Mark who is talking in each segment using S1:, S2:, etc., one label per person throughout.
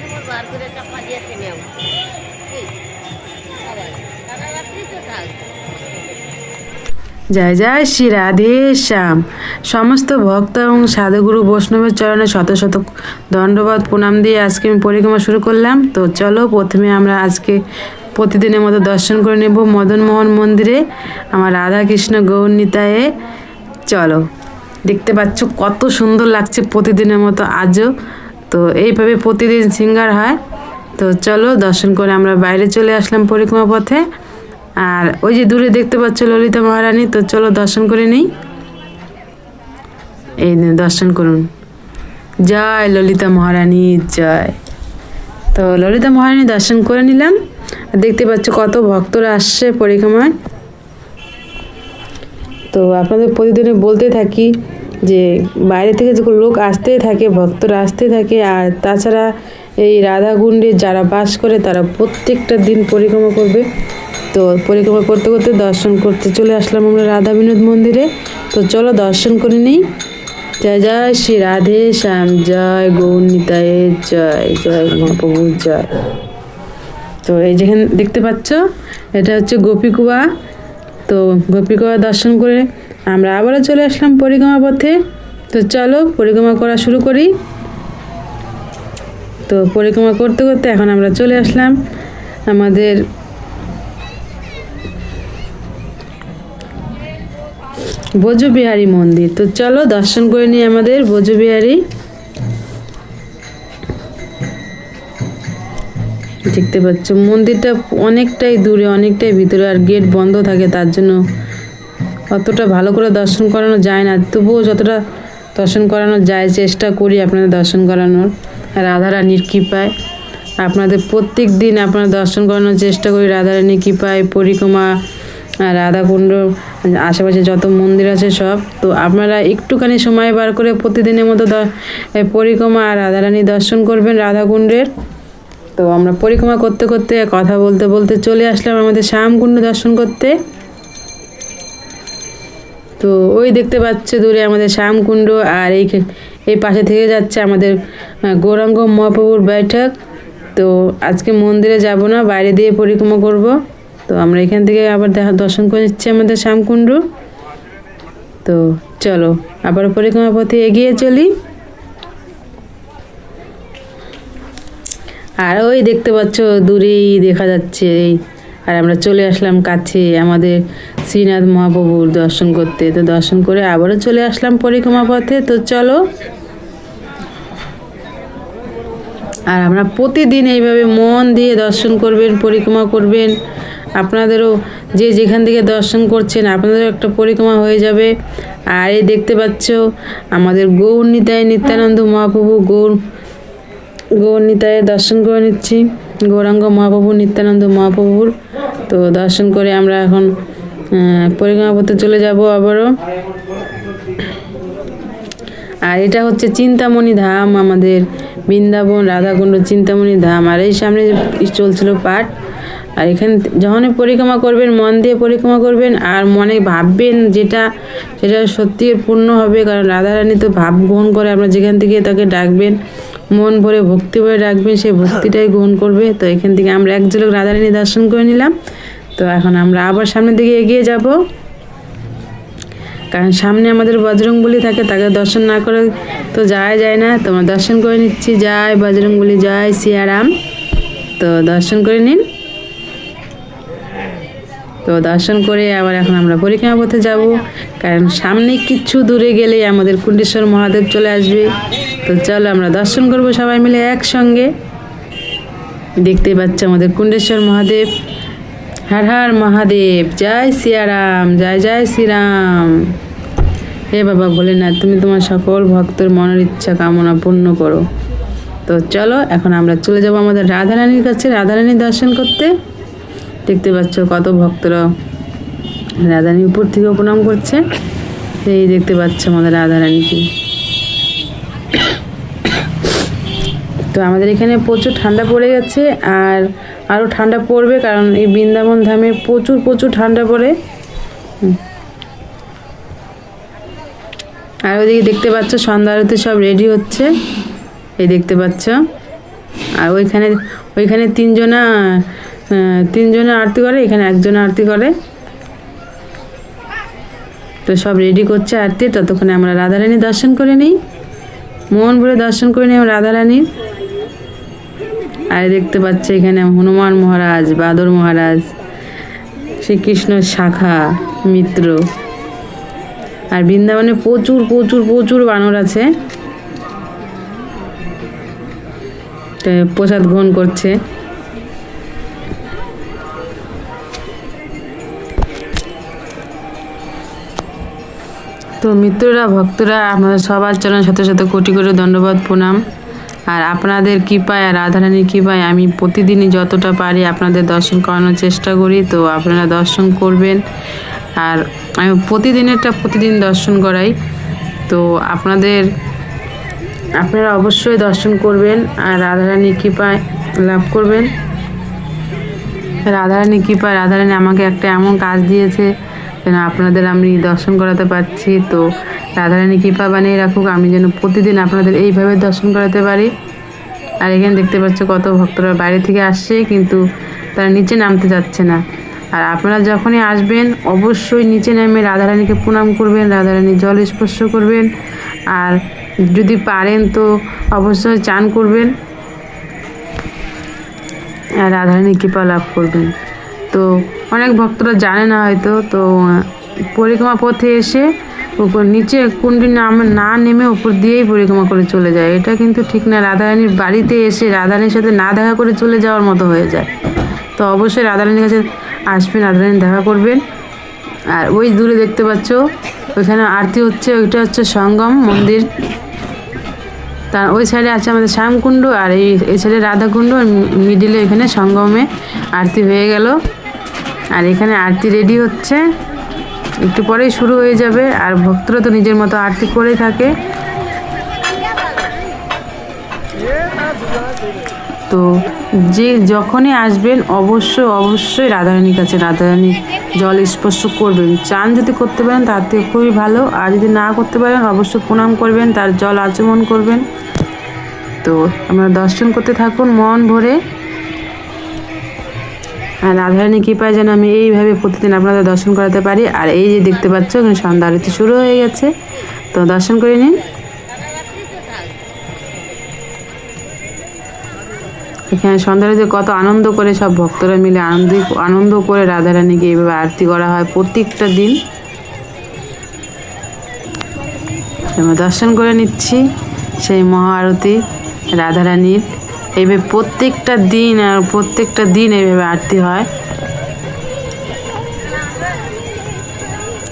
S1: সময় বার করে
S2: জয় জয় শ্রী রাধে শ্যাম। সমস্ত ভক্ত এবং সাধুগুরু বৈষ্ণবের চরণে শত শত দণ্ডবাদ, প্রণাম দিয়ে আজকে আমি পরিক্রমা শুরু করলাম। তো চলো, প্রথমে আমরা আজকে প্রতিদিনের মতো দর্শন করে নেব মদনমোহন মন্দিরে আমার রাধা কৃষ্ণ গৌরনীতায়ে। চলো, দেখতে পাচ্ছ কত সুন্দর লাগছে প্রতিদিনের মতো আজও। তো এইভাবে প্রতিদিন সিঙ্গার হয়। তো চলো দর্শন করে আমরা বাইরে চলে আসলাম পরিক্রমা পথে। আর ওই যে দূরে দেখতে পাচ্ছ ললিতা মহারানী, তো চলো দর্শন করে নিই। এই দর্শন করুন। জয় ললিতা মহারানী, জয়। তো ললিতা মহারানী দর্শন করে নিলাম। দেখতে পাচ্ছ কত ভক্তরা আসছে পরিক্রমায়। তো আপনাদের প্রতিদিনে বলতে থাকি যে বাইরে থেকে যখন লোক আসতেই থাকে, ভক্তরা আসতে থাকে, আর তাছাড়া এই রাধাকুণ্ডে যারা বাস করে, তারা প্রত্যেকটা দিন পরিক্রমা করবে। তো পরিক্রমা করতে করতে দর্শন করতে চলে আসলাম আমরা রাধা বিনোদ মন্দিরে। তো চলো দর্শন করে নিই। জয় জয় শ্রী রাধে শ্যাম, জয় গৌরনীতায়, জয় জয় মহাপ্রভু জয়। তো এই যেখানে দেখতে পাচ্ছ, এটা হচ্ছে গোপীকুয়া। তো গোপীকুয়া দর্শন করে আমরা আবারও চলে আসলাম পরিক্রমা পথে। তো চলো পরিক্রমা করা শুরু করি। তো পরিক্রমা করতে করতে এখন আমরা চলে আসলাম আমাদের বজবিহারী মন্দির। তো চলো দর্শন করে নিই আমাদের বজবিহারী দেখতে পাচ্ছ মন্দিরটা অনেকটাই দূরে, অনেকটাই ভিতরে আর গেট বন্ধ থাকে, তার জন্য অতটা ভালো করে দর্শন করানো যায় না। তবুও যতটা দর্শন করানো যায়, চেষ্টা করি আপনাদের দর্শন করানোর। রাধারানীর কৃপায়। আপনাদের প্রত্যেক দিন আপনারা দর্শন করানোর চেষ্টা করি। রাধারানীর কৃপায়, পরিক্রমা রাধাকুণ্ড, আশেপাশে যত মন্দির আছে সব। তো আপনারা একটুখানি সময় বার করে প্রতিদিনের মতো পরিক্রমা আর রাধারানী দর্শন করবেন রাধাকুণ্ডের। তো আমরা পরিক্রমা করতে করতে কথা বলতে বলতে চলে আসলাম আমাদের শ্যামকুণ্ড দর্শন করতে। তো ওই দেখতে পাচ্ছ দূরে আমাদের শ্যামকুণ্ড আর এই এই পাশে থেকে যাচ্ছে আমাদের গৌরাঙ্গ মহাপ্রভুর বৈঠক। তো আজকে মন্দিরে যাব না, বাইরে দিয়ে পরিক্রমা করব। তো আমরা এখান থেকে আবার দেখা, দর্শন করে নিচ্ছি আমাদের শ্যামকুণ্ড। তো চলো, আবার পরিক্রমা পথে এগিয়ে চলি। আর ওই দেখতে পাচ্ছ দূরেই দেখা যাচ্ছে এই আর আমরা চলে আসলাম কাছে আমাদের শ্রীনাথ মহাপ্রভুর দর্শন করতে। তো দর্শন করে আবারও চলে আসলাম পরিক্রমা পথে। তো চলো। আর আমরা প্রতিদিন এইভাবে মন দিয়ে দর্শন করবেন, পরিক্রমা করবেন। আপনাদেরও যে যেখান থেকে দর্শন করছেন, আপনাদেরও একটা পরিক্রমা হয়ে যাবে। আর এই দেখতে পাচ্ছ, আমাদের গৌর নিতায় নিত্যানন্দ মহাপ্রভু গৌর গৌরনীতায় দর্শন করে নিচ্ছি। গৌরাঙ্গ মহাপ্রভু নিত্যানন্দ মহাপ্রভুর। তো দর্শন করে আমরা এখন আহ, পরিক্রমা পথে চলে যাব আবারও। আর এটা হচ্ছে চিন্তামণি ধাম আমাদের বৃন্দাবন রাধাকুণ্ড চিন্তামণি ধাম। আর এই সামনে চলছিল পাঠ আর এখানে যখনই পরিক্রমা করবেন মন দিয়ে পরিক্রমা করবেন আর মনে ভাববেন যেটা সেটা সত্যি পূর্ণ হবে কারণ রাধারানী তো ভাব গ্রহণ করে আপনার যেখান থেকে তাকে ডাকবেন মন ভরে ভক্তি ভরে ডাকবেন সেই ভক্তিটাই গ্রহণ করবে। তো এখান থেকে আমরা এক ঝলক রাধারানী দর্শন করে নিলাম। তো এখন আমরা আবার সামনের দিকে এগিয়ে যাব। কারণ সামনে আমাদের বজরং বলি থাকে, তাকে দর্শন না করে তো যাওয়া যায় না। তো আমরা দর্শন করে নিচ্ছি। জয় বজরং বলি জয় সিয়ারাম। তো দর্শন করে নিন। তো দর্শন করে আবার এখন আমরা পরিক্রমা পথে যাব। কারণ সামনে কিছু দূরে গেলেই আমাদের কুণ্ডেশ্বর মহাদেব চলে আসবে। তো চলো আমরা দর্শন করব সবাই মিলে একসঙ্গে। দেখতে পাচ্ছ আমাদের কুণ্ডেশ্বর মহাদেব। হর হর মহাদেব, জয় সিয়ারাম, জয় জয় শ্রীরাম। হে বাবা বলে না তুমি তোমার সকল ভক্তের মনের ইচ্ছা কামনা পূর্ণ করো। তো চলো, এখন আমরা চলে যাব আমাদের রাধারানীর কাছে। রাধারানী দর্শন করতে। দেখতে পাচ্ছ কত ভক্তরা রাধারানীর উপর থেকে প্রণাম করছে। এই দেখতে পাচ্ছ আমাদের রাধারানীকে। তো আমাদের এখানে প্রচুর ঠান্ডা পড়ে গেছে আর আরও ঠান্ডা পড়বে কারণ এই বৃন্দাবন ধামে প্রচুর প্রচুর ঠান্ডা পড়ে। আর ওইদিকে দেখতে পাচ্ছ সন্ধ্যা আরতি সব রেডি হচ্ছে। এই দেখতে পাচ্ছ। আর ওইখানে ওইখানে তিনজনা তিনজনে আরতি করে, এখানে একজন আরতি করে। তো সব রেডি করছে আরতি। ততক্ষণে আমরা রাধারানী দর্শন করে নিই। মন ভরে দর্শন করে নিই আমরা রাধারানীর। আর দেখতে পাচ্ছে এখানে হনুমান মহারাজ, বাদর মহারাজ, শ্রীকৃষ্ণ শাখা, মিত্র। আর বৃন্দাবনে প্রচুর প্রচুর প্রচুর বানর আছে। প্রসাদ গ্রহণ করছে। তো মিত্ররা, ভক্তরা আপনাদের সবার চরণ সাথে সাথে কোটি কোটি দণ্ডবাদ প্রণাম। আর আপনাদের কৃপায় আর রাধারানীর কৃপায় আমি প্রতিদিনই যতটা পারি আপনাদের দর্শন করানোর চেষ্টা করি, তো আপনারা দর্শন করবেন। আর আমি প্রতিদিনেরটা প্রতিদিন দর্শন করাই, তো আপনাদের, আপনারা অবশ্যই দর্শন করবেন আর রাধারানীর কৃপায় লাভ করবেন। রাধারানী কৃপায়, রাধারানী আমাকে একটা এমন কাজ দিয়েছে যেন আপনাদের আমি দর্শন করাতে পারছি, তো রাধারানী কৃপা বানিয়ে রাখুক, আমি যেন প্রতিদিন আপনাদের এইভাবে দর্শন করাতে পারি। আর এখানে দেখতে পাচ্ছ কত ভক্তরা বাইরে থেকে আসছে, কিন্তু তারা নিচে নামতে যাচ্ছে না। আর আপনারা যখনই আসবেন, অবশ্যই নিচে নেমে রাধারানীকে প্রণাম করবেন রাধারানীর জল স্পর্শ করবেন। আর যদি পারেন তো অবশ্যই চান করবেন। আর রাধারানীর কৃপা লাভ করবেন। তো অনেক ভক্তরা জানে না হয়তো, তো পরিক্রমা পথে এসে উপর নিচে কুণ্ডি নাম না নেমে উপর দিয়েই পরিক্রমা করে চলে যায়। এটা কিন্তু ঠিক না। রাধারানীর বাড়িতে এসে রাধারানীর সাথে না দেখা করে চলে যাওয়ার মতো হয়ে যায়। তো অবশ্যই রাধারানীর কাছে আসবেন। রাধারানী দেখা করবেন। আর ওই দূরে দেখতে পাচ্ছ, ওইখানে আরতি হচ্ছে, ওইটা হচ্ছে সঙ্গম মন্দির। তার ওই সাইডে আছে আমাদের শ্যামকুণ্ড আর এই এই সাইডে রাধাকুণ্ড। মিডিলে এখানে সঙ্গমে আরতি হয়ে গেল। আর এখানে আরতি রেডি হচ্ছে। একটু পরেই শুরু হয়ে যাবে। আর ভক্তরা তো নিজের মতো আরতি করেই থাকে। তো যে যখনই আসবেন, অবশ্যই অবশ্যই রাধারানীর কাছে রাধারানীর জল স্পর্শ করবেন। চান যদি করতে পারেন, তার থেকে খুবই ভালো। আর যদি না করতে পারেন, অবশ্যই প্রণাম করবেন, তার জল আচমন করবেন। তো আমরা দর্শন করতে থাকুন মন ভরে। রাধারানী কৃপায় যেন আমি এইভাবে প্রতিদিন আপনাদের দর্শন করাতে পারি। আর এই যে দেখতে পাচ্ছ, এখানে সন্ধ্যা আরতি শুরু হয়ে গেছে। তো দর্শন করে নিন। এখানে সন্ধ্যারাতে কত আনন্দ করে সব ভক্তরা মিলে আনন্দ আনন্দ করে রাধারানীকে এইভাবে আরতি করা হয় প্রত্যেকটা দিন। আমরা দর্শন করে নিচ্ছি সেই মহা আরতি রাধারানীর। এইভাবে প্রত্যেকটা দিন আর প্রত্যেকটা দিন এইভাবে আরতি হয়।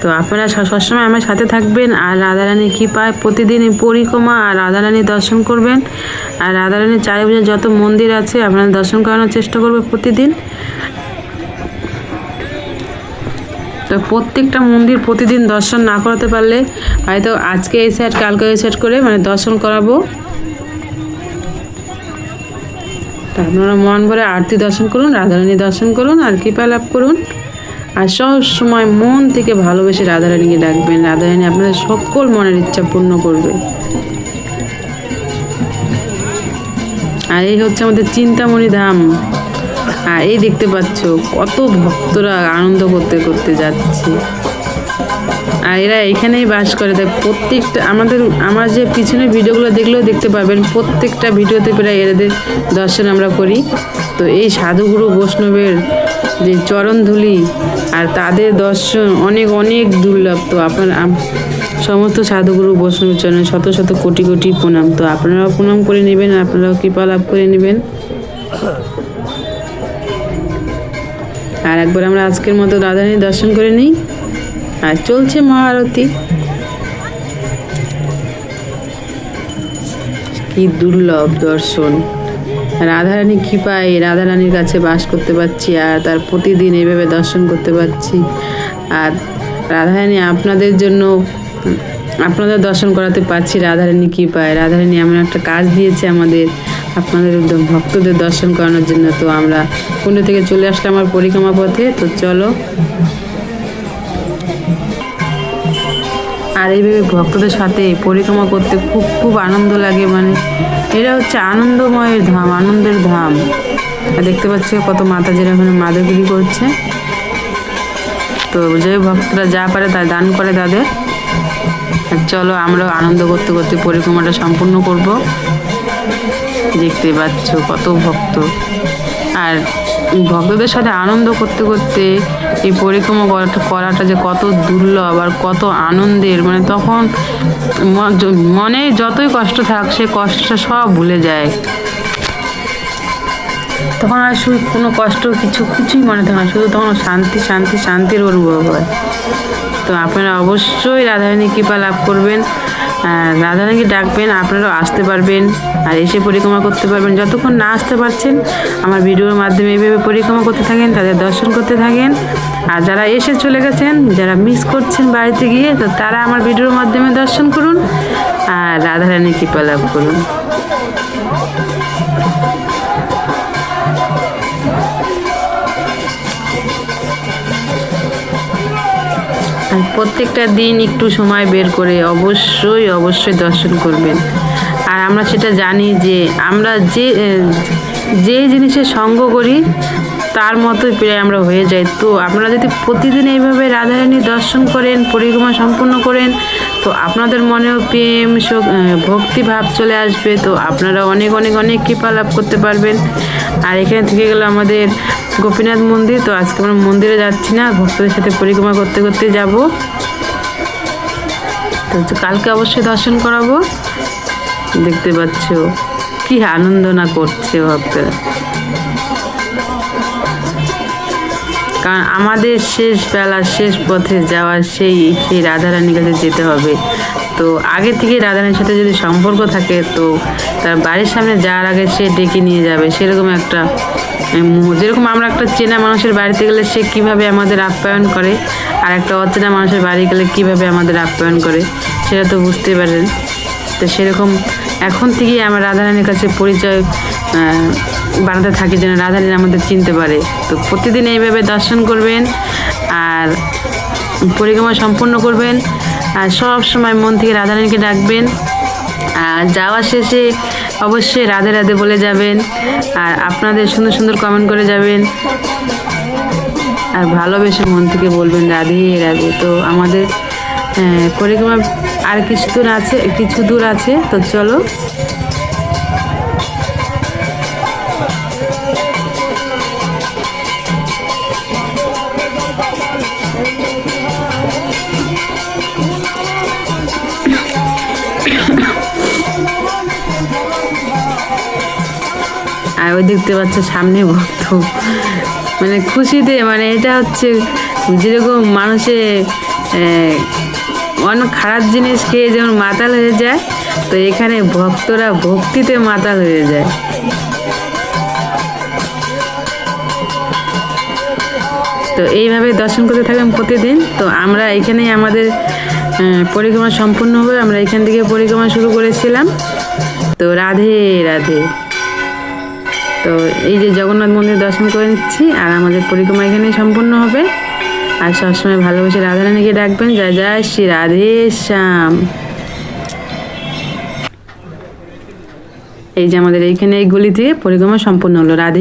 S2: তো আপনারা সবসময় আমার সাথে থাকবেন আর রাধারানী কৃপায় প্রতিদিন পরিক্রমা আর রাধারানী দর্শন করবেন। আর রাধারানীর চারিপাশে যত মন্দির আছে, আপনারা দর্শন করানোর চেষ্টা করবে প্রতিদিন। তো প্রত্যেকটা মন্দির প্রতিদিন দর্শন না করাতে পারলে হয়তো আজকে এই সাইড কালকে এই সাইড করে মানে দর্শন করাবো। তো আপনারা মন ভরে আরতি দর্শন করুন, রাধারানী দর্শন করুন, আর কৃপা লাভ করুন। আর সব সময় মন থেকে ভালোবেসে রাধারানীকে ডাকবেন। রাধারানী আপনাদের সকল মনের ইচ্ছা পূর্ণ করবে। আর এই হচ্ছে আমাদের চিন্তামণি ধাম। আর এই দেখতে পাচ্ছ, কত ভক্তরা আনন্দ করতে করতে যাচ্ছে। আর এরা এখানেই বাস করে। তাই প্রত্যেকটা আমাদের, আমার যে পিছনে ভিডিওগুলো দেখলেও দেখতে পাবেন, প্রত্যেকটা ভিডিওতে প্রায় এদের দর্শন আমরা করি। তো এই সাধুগুরু বৈষ্ণবের যে চরণধুলি আর তাদের দর্শন অনেক অনেক দুর্লভ। তো আপনার সমস্ত সাধুগুরু বৈষ্ণবের চরণে শত শত কোটি কোটি প্রণাম। তো আপনারাও প্রণাম করে নেবেন, আপনারাও কৃপা লাভ করে নেবেন। আর একবার আমরা আজকের মতো রাধারানী দর্শন করে নিই। আর চলছে মহারতি কি দুর্লভ দর্শন। রাধারানী কৃপায় রাধারানীর কাছে বাস করতে পারছি আর তার প্রতিদিন এভাবে দর্শন করতে পারছি। আর রাধারানী আপনাদের জন্য, আপনাদের দর্শন করাতে পারছি রাধারানী কৃপায়। রাধারানী এমন একটা কাজ দিয়েছে আমাদের, আপনাদের ভক্তদের দর্শন করানোর জন্য। তো আমরা কুণ্ড থেকে চলে আসলাম আমার পরিক্রমা পথে। তো চলো আর এইভাবে ভক্তদের সাথে পরিক্রমা করতে খুব খুব আনন্দ লাগে মানে এটা হচ্ছে আনন্দময়ের ধাম, আনন্দের ধাম। আর দেখতে পাচ্ছি কত মাতাজিরা ওখানে মাদুগিরি করছে। তো যে ভক্তরা যা পারে তা দান করে তাদের। চলো আমরা আনন্দ করতে করতে পরিক্রমাটা সম্পূর্ণ করব। দেখতে পাচ্ছ কত ভক্ত। আর ভক্তদের সাথে আনন্দ করতে করতে এই পরিক্রমা করাটা করাটা যে কত দুর্লভ আর কত আনন্দের মানে তখন মনে যতই কষ্ট থাক, সে কষ্টটা সব ভুলে যায়। তখন আর শুধু কোনো কষ্ট, কিছু, কিছুই মনে থাকে না। শুধু তখন শান্তি শান্তি, শান্তির অনুভব হয়। তো আপনারা অবশ্যই রাধারানী কৃপা লাভ করবেন। রাধারানীকে ডাকবেন, আপনারাও আসতে পারবেন আর এসে পরিক্রমা করতে পারবেন। যতক্ষণ না আসতে পারছেন, আমার ভিডিওর মাধ্যমে এভাবে পরিক্রমা করতে থাকেন, তাদের দর্শন করতে থাকেন। আর যারা এসে চলে গেছেন, যারা মিস করছেন বাড়িতে গিয়ে, তো তারা আমার ভিডিওর মাধ্যমে দর্শন করুন আর রাধারানী কৃপা লাভ করুন। প্রত্যেকটা দিন একটু সময় বের করে অবশ্যই অবশ্যই দর্শন করবেন। আর আমরা সেটা জানি যে আমরা যে যে জিনিসের সঙ্গ করি, তার মতোই প্রায় আমরা হয়ে যাই। তো আপনারা যদি প্রতিদিন এইভাবে রাধারানী দর্শন করেন, পরিক্রমা সম্পূর্ণ করেন, তো আপনাদের মনেও প্রেম ভক্তিভাব চলে আসবে। তো আপনারা অনেক অনেক অনেক কৃপা লাভ করতে পারবেন। আর এখানে থেকে গেল আমাদের গোপীনাথ মন্দির, তো আজকে আমরা মন্দিরে যাচ্ছি না, ভক্তদের সাথে পরিক্রমা করতে করতে যাব। তো কালকে অবশ্যই দর্শন করাবো। দেখতে পাচ্ছ, কি আনন্দ না করছে ভক্তরা। কারণ আমাদের শেষ বেলা, শেষ পথে যাওয়ার সেই সেই রাধারানীর কাছে যেতে হবে। তো আগে থেকে রাধারানীর সাথে যদি সম্পর্ক থাকে, তো তার বাড়ির সামনে যাওয়ার আগে সে ডেকে নিয়ে যাবে, সেরকম একটা যেরকম আমরা একটা চেনা মানুষের বাড়িতে গেলে সে কীভাবে আমাদের আপ্যায়ন করে, আর একটা অচেনা মানুষের বাড়ি গেলে কীভাবে আমাদের আপ্যায়ন করে, সেটা তো বুঝতে পারেন তো সেরকম এখন থেকেই আমরা রাধারানীর কাছে পরিচয় বানাতে থাকি যেন রাধারানী আমাদের চিনতে পারে। তো প্রতিদিন এইভাবে দর্শন করবেন, আর পরিক্রমা সম্পূর্ণ করবেন, আর সব সময় মন থেকে রাধারানীকে ডাকবেন। আর যাওয়া শেষে অবশ্যই রাধে রাধে বলে যাবেন আর আপনাদের সুন্দর সুন্দর কমেন্ট করে যাবেন। আর ভালোবেসে মন থেকে বলবেন, রাধে রাধে। তো আমাদের পরিক্রমা আর কিছু দূর আছে, কিছু দূর আছে, তো চলো। আর ওই দেখতে পাচ্ছ সামনে ভক্ত। মানে খুশিতে মানে এটা হচ্ছে যেরকম মানুষে অনেক খারাপ জিনিস খেয়ে যেমন মাতাল হয়ে যায়, তো এখানে ভক্তরা ভক্তিতে মাতাল হয়ে যায়। তো এইভাবে দর্শন করতে থাকবেন প্রতিদিন। তো আমরা এখানেই আমাদের পরিক্রমা সম্পূর্ণ হবে। আমরা এখান থেকে পরিক্রমা শুরু করেছিলাম। তো রাধে রাধে। তো এই যে জগন্নাথ মন্দির দর্শন করে নিচ্ছি, আর আমাদের পরিক্রমা এখানেই সম্পূর্ণ হবে। আর সবসময় ভালোবেসে রাধারানীকে ডাকবেন। যা যায় শ্রী রাধে শ্যাম। এই যে আমাদের এইখানে এই গলি থেকে পরিক্রমা সম্পূর্ণ হলো। রাধে